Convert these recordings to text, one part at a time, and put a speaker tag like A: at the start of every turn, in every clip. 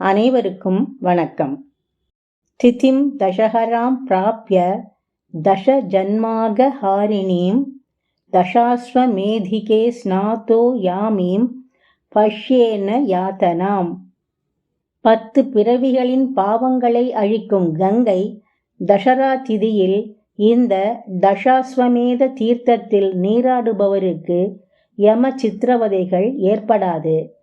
A: அனைவருக்கும் வணக்கம். திதிம் தசஹராம் பிராப்ய தச ஜன்மாக ஹாரிணீம் தசாஸ்வமேதிகே ஸ்நாதோ யாமீம் பஷ்யேன யாத்தனாம். பத்து பிறவிகளின் பாவங்களை அழிக்கும் கங்கை தசரா திதியில் இந்த தசாஸ்வமேத தீர்த்தத்தில் நீராடுபவருக்கு யம சித்திரவதைகள் ஏற்படாது.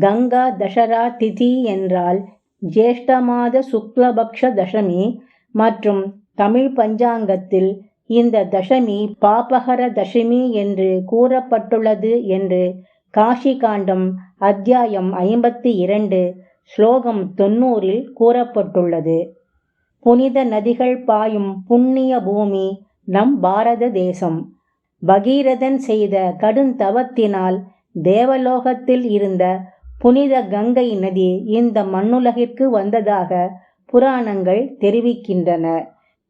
A: கங்கா தசரா திதி என்றால் ஜேஷ்ட மாத சுக்லபக்ஷ தசமி மற்றும் தமிழ் பஞ்சாங்கத்தில் இந்த தசமி பாபகர தசமி என்று கூறப்பட்டுள்ளது என்று காஷி காண்டம் அத்தியாயம் ஐம்பத்தி இரண்டு ஸ்லோகம் தொன்னூறில் கூறப்பட்டுள்ளது. புனித நதிகள் பாயும் புண்ணிய பூமி நம் பாரத தேசம். பகீரதன் செய்த கடுந்தவத்தினால் தேவலோகத்தில் இருந்த புனித கங்கை நதி இந்த மண்ணுலகிற்கு வந்ததாக புராணங்கள் தெரிவிக்கின்றன.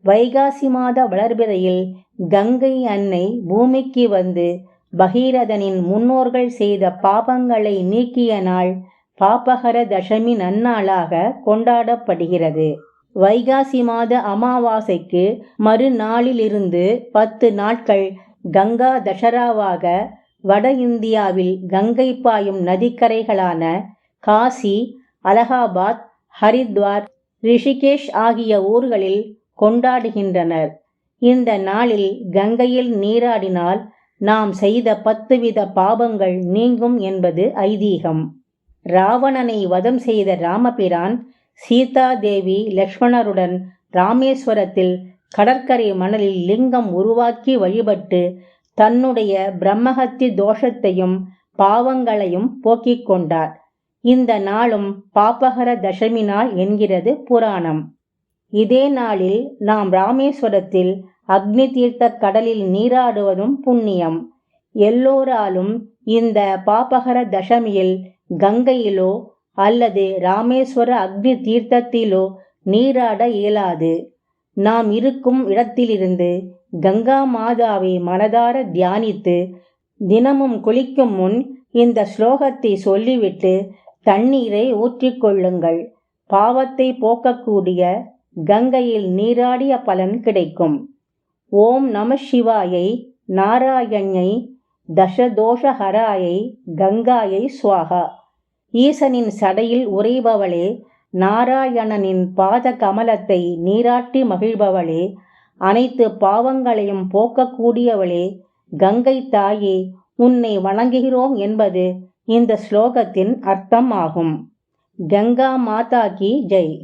A: வைகாசி மாத வளர்பிறையில் கங்கை அன்னை பூமிக்கு வந்து பகீரதனின் முன்னோர்கள் செய்த பாபங்களை நீக்கிய நாள் பாபகர தசமி நன்னாளாக கொண்டாடப்படுகிறது. வைகாசி மாத அமாவாசைக்கு மறுநாளிலிருந்து பத்து நாட்கள் கங்கா தசராவாக வட இந்தியாவில் கங்கை பாயும் நதிக்கரைகளான காசி அலகாபாத் ஹரித்வார் ரிஷிகேஷ் ஆகிய ஊர்களில் கொண்டாடுகின்றனர். இந்த நாளில் கங்கையில் நீராடினால் நாம் செய்த பத்து வித பாபங்கள் நீங்கும் என்பது ஐதீகம். ராவணனை வதம் செய்த ராமபிரான் சீதாதேவி லக்ஷ்மணருடன் ராமேஸ்வரத்தில் கடற்கரை மணலில் லிங்கம் உருவாக்கி வழிபட்டு தன்னுடைய பிரம்மஹத்தி தோஷத்தையும் பாவங்களையும் போக்கிக் கொண்டார். இந்த நாளும் பாப்பகர தசமி நாள் என்கிறது புராணம். இதே நாளில் நாம் ராமேஸ்வரத்தில் அக்னி தீர்த்த கடலில் நீராடுவதும் புண்ணியம். எல்லோராலும் இந்த பாப்பகர தசமியில் கங்கையிலோ அல்லது ராமேஸ்வர அக்னி தீர்த்தத்திலோ நீராட இயலாது. நாம் இருக்கும் இடத்திலிருந்து கங்கா மாதாவை மனதார தியானித்து தினமும் குளிக்கும் முன் இந்த ஸ்லோகத்தை சொல்லிவிட்டு தண்ணீரை ஊற்றிக்கொள்ளுங்கள் பாவத்தை போக்கக்கூடிய கங்கையில் நீராடிய பலன் கிடைக்கும். ஓம் நம சிவாயை நாராயணை தசதோஷஹராயை கங்காயை சுவாகா. ஈசனின் சடையில் உறைபவளே நாராயணனின் பாத கமலத்தை நீராட்டி மகிழ்பவளே அனைத்து பாவங்களையும் போக்கக்கூடியவளே கங்கை தாயே உன்னை வணங்குகிறோம் என்பது இந்த ஸ்லோகத்தின் அர்த்தம் ஆகும் கங்கா மாதா கி ஜெய்.